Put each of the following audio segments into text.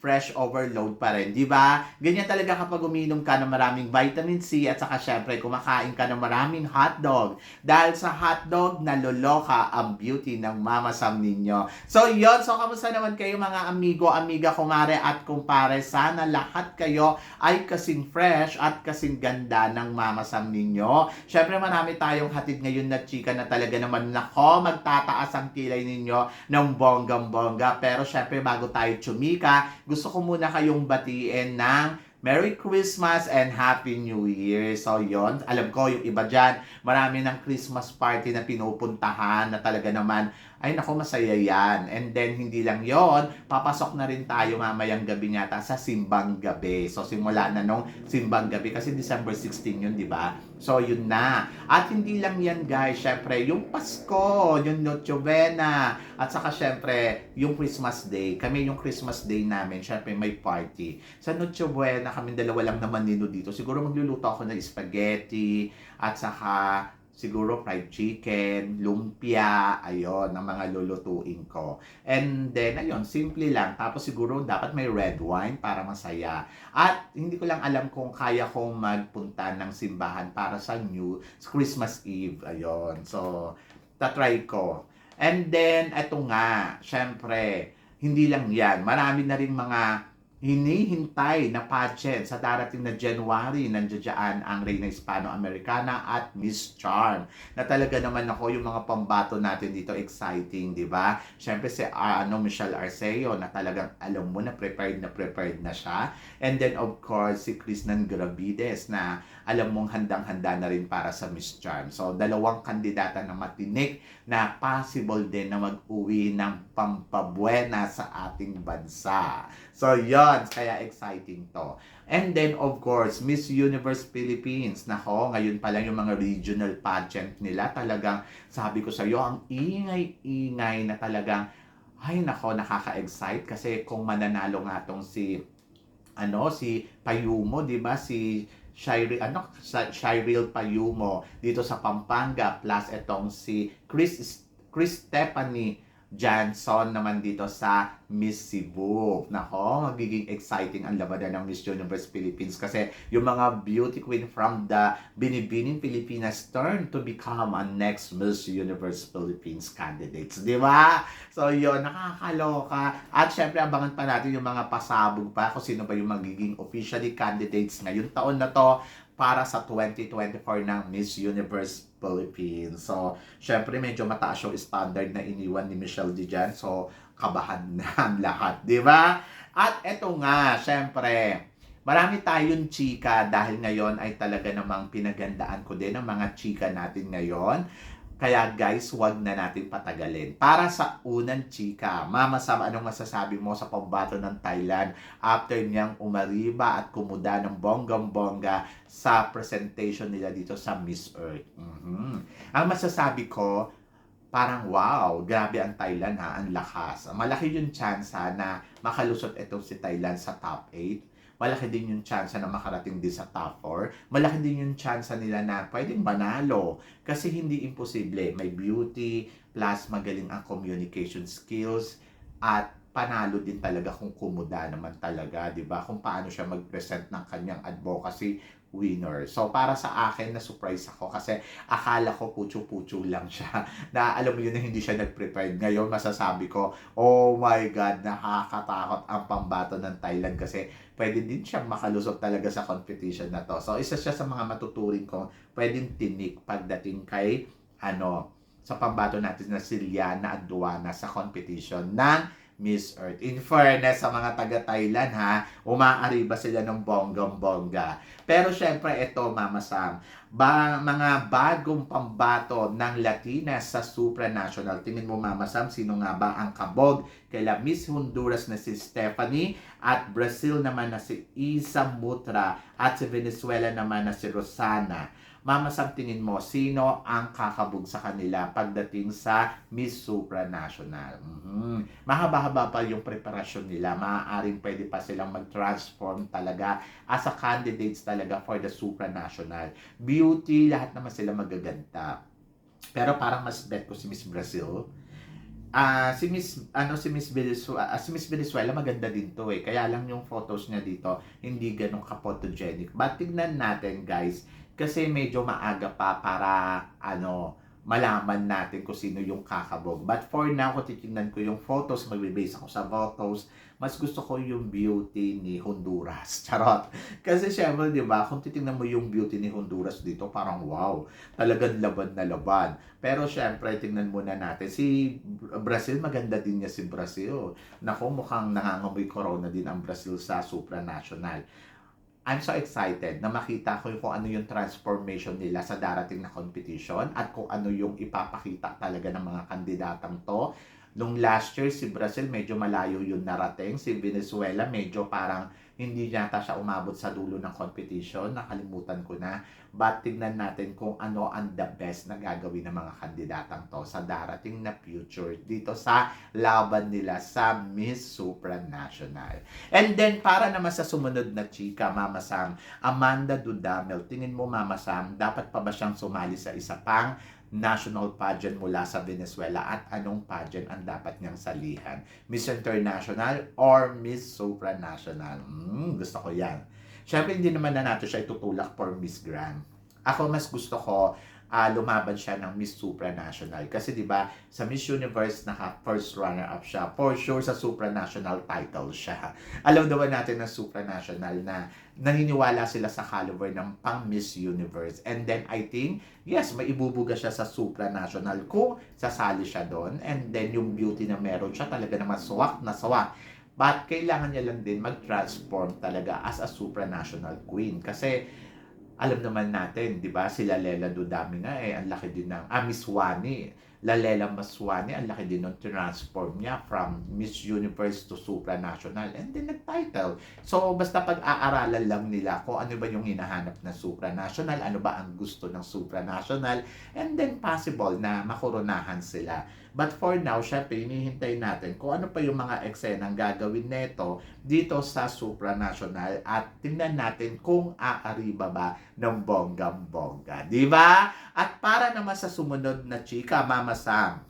fresh overload pa rin, di ba? Ganyan talaga kapag uminom ka ng maraming vitamin C at saka syempre kumakain ka ng maraming hotdog. Dahil sa hotdog, naloloka ang beauty ng mama Sam ninyo. So yon so kamusta naman kayo mga amigo, amiga, kumare at kumpare? Sana lahat kayo ay kasing fresh at kasing ganda ng mama Sam ninyo. Syempre marami tayong hatid ngayon na chika na talaga naman nako, magtataas ang kilay ninyo ng bonggang-bongga. Pero syempre bago tayo chumika, gusto ko muna kayong batiin ng Merry Christmas and Happy New Year. So, yon Alam ko, yung iba dyan, marami ng Christmas party na pinupuntahan na talaga naman, ay nako, masaya yan. And then, hindi lang yon papasok na rin tayo mamayang gabi yata sa simbang gabi. So, simula na nung simbang gabi kasi December 16 yun, di ba? So, yun na. At hindi lang yan, guys. Syempre, yung Pasko, yung Noche Buena, at saka syempre, yung Christmas Day. Kami yung Christmas Day namin, syempre may party. Sa Noche Buena, kami dalawa lang naman nino dito. Siguro magluluto ako ng spaghetti, at saka siguro fried chicken, lumpia, ayon, ang mga lulutuin ko. And then, ayun, simple lang. Tapos siguro dapat may red wine para masaya. At hindi ko lang alam kung kaya kong magpunta ng simbahan para sa New Christmas Eve. Ayon. So, tatry ko. And then, eto nga, syempre, hindi lang yan. Marami na rin mga hinihintay na pageant sa darating na January. Nandiyan ang Reina Hispano-Americana at Miss Charm. Na talaga naman ako yung mga pambato natin dito exciting, di ba? Siyempre si uh, ano, Michelle Arceo na talagang alam mo na prepared na prepared na siya. And then of course si Krishnan Gravides na alam mong handang-handa na rin para sa Miss Charm. So dalawang kandidata na matinik na possible din na mag-uwi ng pampabuena sa ating bansa. So, yon Kaya exciting to. And then, of course, Miss Universe Philippines. Nako, ngayon pa lang yung mga regional pageant nila. Talagang, sabi ko sa iyo, ang ingay-ingay na talagang, ay nako, nakaka-excite. Kasi kung mananalo nga tong si, ano, si Payumo, di ba? Si Shireen, ano, Shireel Payumo dito sa Pampanga plus etong si Chris Chris Stephanie Johnson naman dito sa Miss Cebu. Nako, magiging exciting ang labanan ng Miss Universe Philippines kasi yung mga beauty queen from the Binibining Pilipinas turn to become a next Miss Universe Philippines candidates. Di ba? So, yun, nakakaloka. At syempre, abangan pa natin yung mga pasabog pa kung sino ba yung magiging officially candidates ngayong taon na to para sa 2024 ng Miss Universe Philippines. So, syempre medyo mataas yung standard na iniwan ni Michelle Dijan. So, kabahan na lahat, di ba? At eto nga, syempre, marami tayong chika dahil ngayon ay talaga namang pinagandaan ko din ang mga chika natin ngayon. Kaya guys, wag na natin patagalin. Para sa unang chika, Mama Sam, anong masasabi mo sa pambato ng Thailand after niyang umariba at kumuda ng bonggang-bongga sa presentation nila dito sa Miss Earth? Mm-hmm. Ang masasabi ko, parang wow, grabe ang Thailand ha, ang lakas. Malaki yung chance ha, na makalusot itong si Thailand sa top 8 malaki din yung chance na makarating din sa top 4. Malaki din yung chance nila na pwedeng manalo. Kasi hindi imposible. May beauty, plus magaling ang communication skills, at panalo din talaga kung kumuda naman talaga, 'di ba? Kung paano siya mag-present ng kanyang advocacy winner. So, para sa akin, na-surprise ako kasi akala ko pucho-pucho lang siya. Na alam mo yun na hindi siya nag-prepared. Ngayon, masasabi ko, oh my God, nakakatakot ang pambato ng Thailand kasi pwede din siyang makalusot talaga sa competition na to. So, isa siya sa mga matuturing ko, pwedeng tinik pagdating kay, ano, sa pambato natin na si Liana Aduana sa competition ng Miss Earth. In fairness sa mga taga-Thailand ha, umaariba sila ng bonggang-bongga. Pero syempre ito Mama Sam, ba, mga bagong pambato ng Latinas sa supranational. Tingin mo Mama Sam, sino nga ba ang kabog? Kaila Miss Honduras na si Stephanie at Brazil naman na si Isa Mutra at si Venezuela naman na si Rosana. Mama tingin mo, sino ang kakabog sa kanila pagdating sa Miss Supranational? Mhm. Mahaba-haba pa yung preparasyon nila. Maaaring pwede pa silang mag-transform talaga as a candidates talaga for the Supranational. Beauty, lahat naman sila magaganda. Pero parang mas bet ko si Miss Brazil. Ah, si Miss ano si Miss Venezuela, si Miss Venezuela maganda din to eh. Kaya lang yung photos niya dito hindi ganun ka-photogenic. But tignan natin guys, kasi medyo maaga pa para ano malaman natin kung sino yung kakabog. But for now, kung titingnan ko yung photos, magbe-base ako sa photos, mas gusto ko yung beauty ni Honduras. Charot. Kasi syempre, di ba, kung titingnan mo yung beauty ni Honduras dito, parang wow, talagang laban na laban. Pero syempre, tingnan muna natin. Si Brazil, maganda din niya si Brazil. Nako, mukhang nangangamoy corona din ang Brazil sa supranational. I'm so excited na makita ko kung ano yung transformation nila sa darating na competition at kung ano yung ipapakita talaga ng mga kandidatang to. Nung last year, si Brazil medyo malayo yung narating. Si Venezuela medyo parang hindi yata siya umabot sa dulo ng competition. Nakalimutan ko na. But tignan natin kung ano ang the best na gagawin ng mga kandidatang to sa darating na future dito sa laban nila sa Miss Supranational. And then, para naman sa sumunod na chika, Mama Sam, Amanda Dudamel, tingin mo Mama Sam, dapat pa ba siyang sumali sa isa pang national pageant mula sa Venezuela at anong pageant ang dapat niyang salihan? Miss International or Miss Supranational? Hmm, gusto ko yan. Siyempre, hindi naman na natin siya itutulak for Miss Grand. Ako mas gusto ko ah, lumaban siya ng Miss Supranational. Kasi 'di ba, sa Miss Universe naka first runner up siya. For sure sa supranational title siya. Alam naman natin na supranational na naniniwala sila sa caliber ng pang Miss Universe. And then I think, yes, may ibubuga siya sa supranational kung sasali siya doon. And then yung beauty na meron siya talaga na maswak na swak. But kailangan niya lang din mag-transform talaga as a supranational queen. Kasi alam naman natin, di ba, sila Lela Dudami nga eh, ang laki din ng, ah, Miss Wani, Lalela Maswani, ang laki din ng transform niya from Miss Universe to supranational and then nag-title. So, basta pag-aaralan lang nila kung ano ba yung hinahanap ng supranational, ano ba ang gusto ng supranational, and then possible na makoronahan sila. But for now, syempre, hinihintay natin kung ano pa yung mga eksenang gagawin neto dito sa supranational at tingnan natin kung aariba ba ng bonggang-bongga. Di ba? At para naman sa sumunod na chika, Mama Sam,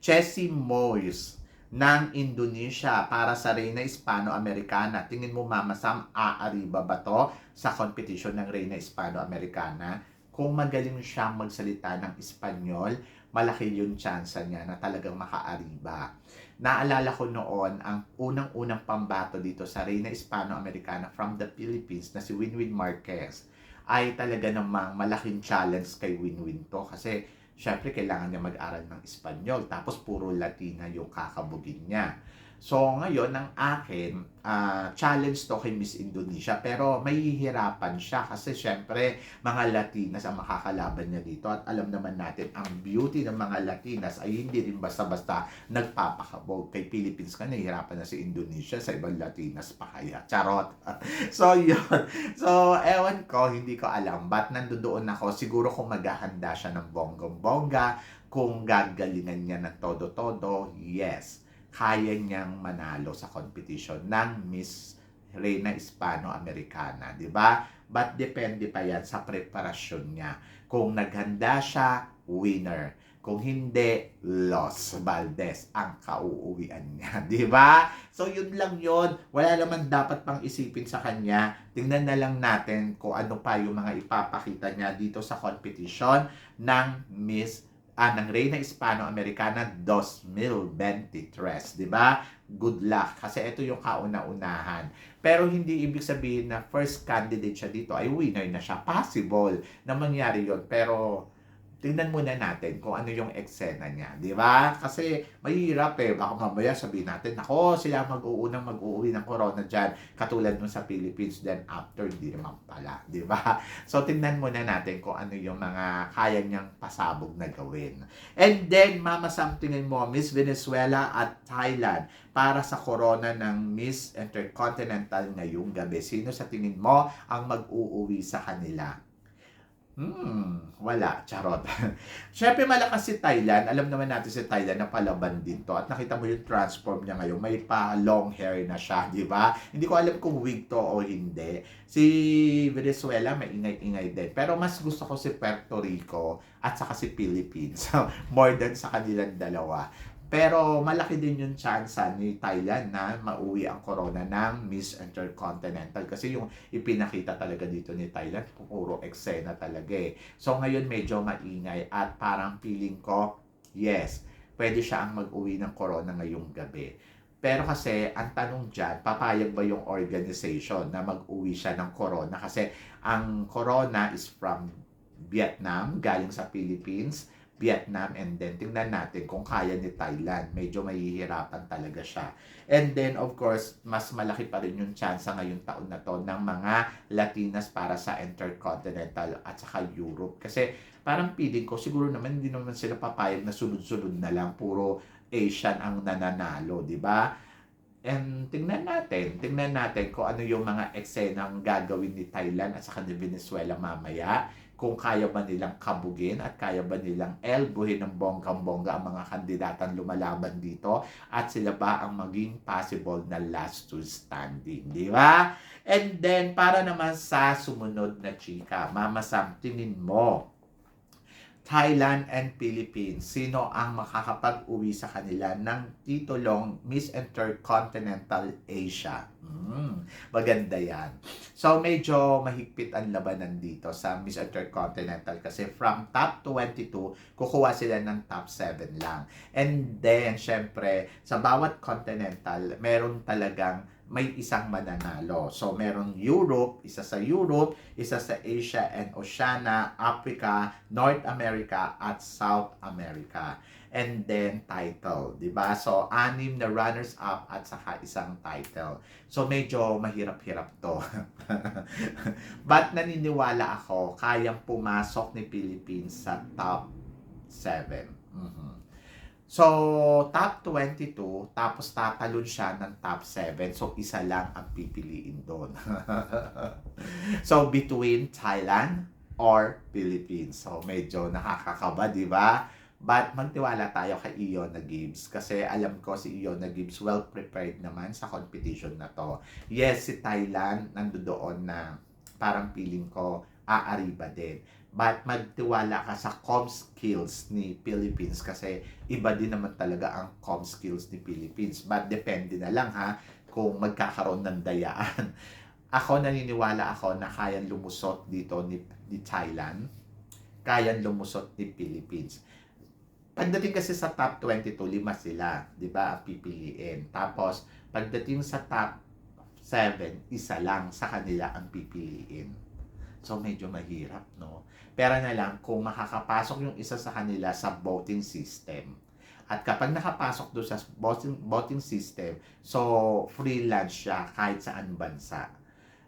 Chessy Moyes ng Indonesia para sa Reyna Hispano-Americana. Tingin mo, Mama Sam, aariba ba to sa competition ng Reyna Hispano-Americana? Kung magaling siyang magsalita ng Espanyol, malaki yung chance niya na talagang makaariba. Naalala ko noon ang unang-unang pambato dito sa Reyna Hispano-Americana from the Philippines na si Winwin Marquez ay talaga namang malaking challenge kay Winwin to kasi syempre kailangan niya mag-aral ng Espanyol tapos puro Latina yung kakabugin niya. So ngayon ang akin, ah, challenge to kay Miss Indonesia pero mahihirapan siya kasi syempre mga Latinas ang makakalaban niya dito at alam naman natin ang beauty ng mga Latinas ay hindi rin basta-basta nagpapakabog. Kay Philippines ka nahihirapan na si Indonesia sa ibang Latinas pa kaya. Charot. so yun. So ewan ko, hindi ko alam. But nandoon ako, siguro kung maghahanda siya ng bonggong-bongga, kung gagalingan niya ng todo-todo, yes kaya niyang manalo sa competition ng Miss Reina Hispano-Americana, di ba? But depende pa yan sa preparasyon niya. Kung naghanda siya, winner. Kung hindi, loss. Valdez ang kauuwian niya. Di ba? So, yun lang yun. Wala naman dapat pang isipin sa kanya. Tingnan na lang natin kung ano pa yung mga ipapakita niya dito sa competition ng Miss ah, ng Reina Hispano-Americana 2023, di ba? Good luck kasi ito yung kauna-unahan. Pero hindi ibig sabihin na first candidate siya dito ay winner na siya. Possible na mangyari yon pero tingnan muna natin kung ano yung eksena niya, di ba? Kasi mahirap eh, baka mamaya sabihin natin, ako sila mag-uunang mag-uuwi ng corona dyan, katulad nung sa Philippines, then after, di naman pala, di ba? So, tingnan muna natin kung ano yung mga kaya niyang pasabog na gawin. And then, Mama Sam, tingin mo, Miss Venezuela at Thailand para sa corona ng Miss Intercontinental ngayong gabi. Sino sa tingin mo ang mag-uuwi sa kanila? Hmm, wala. Charot. Siyempre, malakas si Thailand. Alam naman natin si Thailand na palaban din to. At nakita mo yung transform niya ngayon. May pa long hair na siya, di ba? Hindi ko alam kung wig to o hindi. Si Venezuela, may ingay-ingay din. Pero mas gusto ko si Puerto Rico at saka si Philippines. More than sa kanilang dalawa. Pero malaki din yung chance ni Thailand na mauwi ang corona ng Miss Intercontinental. Kasi yung ipinakita talaga dito ni Thailand, puro eksena talaga eh. So ngayon medyo maingay at parang feeling ko, yes, pwede siya ang mag-uwi ng corona ngayong gabi. Pero kasi, ang tanong dyan, papayag ba yung organization na mag-uwi siya ng corona? Kasi ang corona is from Vietnam, galing sa Philippines, Vietnam, and then tingnan natin kung kaya ni Thailand. Medyo mahihirapan talaga siya. And then, of course, mas malaki pa rin yung chance ngayong taon na to ng mga Latinas para sa Intercontinental at saka Europe. Kasi parang feeling ko, siguro naman hindi naman sila papayag na sunod-sunod na lang. Puro Asian ang nananalo, di ba? And tingnan natin, tingnan natin kung ano yung mga eksenang gagawin ni Thailand at saka ni Venezuela mamaya kung kaya ba nilang kabugin at kaya ba nilang elbuhin ng bonggang-bongga ang mga kandidatang lumalaban dito at sila ba ang maging possible na last to standing, di ba? And then, para naman sa sumunod na chika, Mama Sam, tingin mo, Thailand and Philippines, sino ang makakapag-uwi sa kanila ng titulong Miss Intercontinental Asia? Hmm, maganda yan. So, medyo mahigpit ang labanan dito sa Miss Intercontinental kasi from top 22, kukuha sila ng top 7 lang. And then, syempre, sa bawat continental, meron talagang may isang mananalo. So, meron Europe, isa sa Europe, isa sa Asia and Oceania, Africa, North America, at South America. And then, title, ba? So, anim na runners-up at saka isang title. So, medyo mahirap-hirap to. But naniniwala ako, kayang pumasok ni Philippines sa top 7. Mhm. So, top 22, tapos tatalon siya ng top 7. So, isa lang ang pipiliin doon. so, between Thailand or Philippines. So, medyo nakakakaba, di ba? But magtiwala tayo kay Iona Gibbs kasi alam ko si Iona Gibbs well prepared naman sa competition na to. Yes, si Thailand nandoon na parang feeling ko aariba din. But magtiwala ka sa com skills ni Philippines kasi iba din naman talaga ang com skills ni Philippines. But depende na lang ha kung magkakaroon ng dayaan. Ako naniniwala ako na kayang lumusot dito ni, ni Thailand, kayang lumusot ni Philippines. Pagdating kasi sa top 22, lima sila, 'di ba? Pipiliin. Tapos pagdating sa top 7, isa lang sa kanila ang pipiliin. So medyo mahirap, no? Pero na lang kung makakapasok yung isa sa kanila sa voting system. At kapag nakapasok doon sa voting, voting system, so freelance siya kahit saan bansa.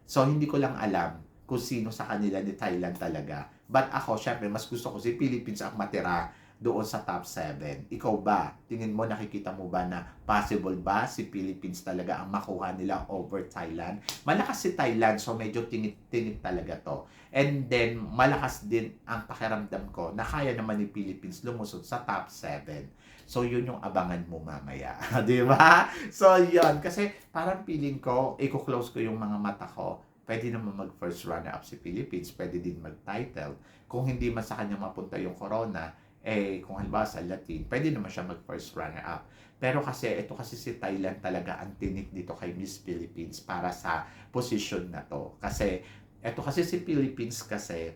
So hindi ko lang alam kung sino sa kanila ni Thailand talaga. But ako, syempre, mas gusto ko si Philippines ang matira doon sa top 7. Ikaw ba? Tingin mo, nakikita mo ba na possible ba si Philippines talaga ang makuha nila over Thailand? Malakas si Thailand, so medyo tinit-tinit talaga to. And then, malakas din ang pakiramdam ko na kaya naman ni Philippines lumusot sa top 7. So, yun yung abangan mo mamaya. Di ba? So, yun. Kasi parang feeling ko, i-close ko yung mga mata ko, pwede naman mag first runner up si Philippines, pwede din mag title. Kung hindi man sa kanya mapunta yung corona, eh kung halimbawa sa Latin, pwede naman siya mag first runner up. Pero kasi ito kasi si Thailand talaga ang tinik dito kay Miss Philippines para sa position na to. Kasi ito kasi si Philippines kasi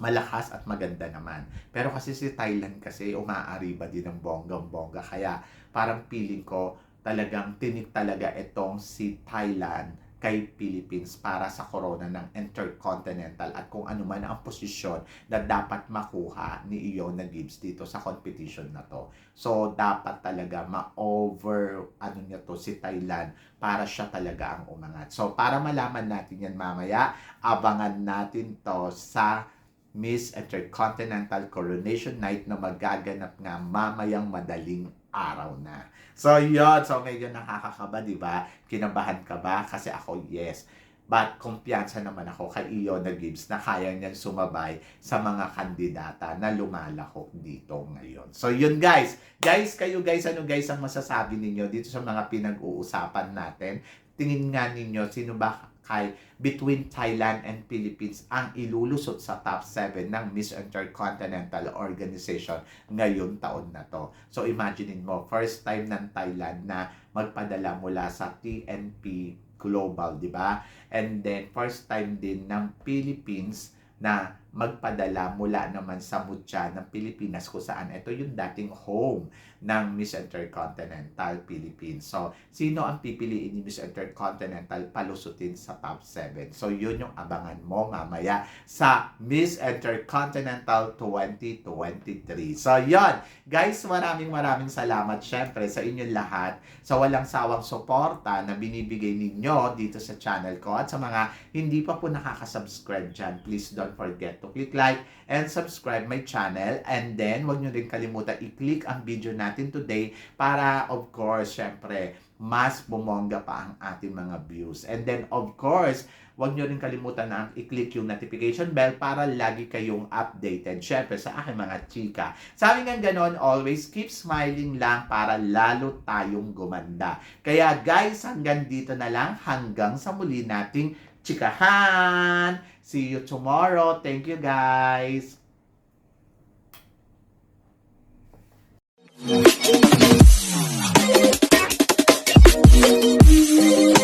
malakas at maganda naman. Pero kasi si Thailand kasi umaariba din ng bonggang-bongga. Kaya parang feeling ko talagang tinik talaga itong si Thailand kay Philippines para sa corona ng Intercontinental at kung ano man ang posisyon na dapat makuha ni Iona Gibbs dito sa competition na to. So, dapat talaga ma-over ano niya to si Thailand para siya talaga ang umangat. So, para malaman natin yan mamaya, abangan natin to sa Miss Intercontinental Coronation Night na magaganap nga mamayang madaling araw na. So, yun. So, medyo nakakakaba, di ba? Kinabahan ka ba? Kasi ako, yes. But kumpiyansa naman ako kay Iona Gibbs na kaya niyan sumabay sa mga kandidata na lumalahok dito ngayon. So yun guys. Guys, kayo guys, ano guys ang masasabi ninyo dito sa mga pinag-uusapan natin? Tingin nga ninyo, sino ba kay between Thailand and Philippines ang ilulusot sa top 7 ng Miss Intercontinental Organization ngayong taon na to. So imaginein mo, first time ng Thailand na magpadala mula sa TNP Global, di ba? And then first time din ng Philippines na magpadala mula naman sa mutya ng Pilipinas kung saan ito yung dating home ng Miss Intercontinental Philippines. So, sino ang pipiliin ni Miss Intercontinental palusutin sa top 7? So, yun yung abangan mo mamaya sa Miss Intercontinental 2023. So, yun. Guys, maraming maraming salamat syempre sa inyong lahat sa walang sawang suporta na binibigay ninyo dito sa channel ko at sa mga hindi pa po nakaka-subscribe dyan, please don't forget to click like and subscribe my channel and then wag nyo rin kalimutan i-click ang video natin today para of course, syempre, mas bumongga pa ang ating mga views. And then of course, wag nyo rin kalimutan na i-click yung notification bell para lagi kayong updated. Syempre, sa aking mga chika. Sa amin nga ganon, always keep smiling lang para lalo tayong gumanda. Kaya guys, hanggang dito na lang. Hanggang sa muli nating chikahan. See you tomorrow. Thank you guys. Thank you.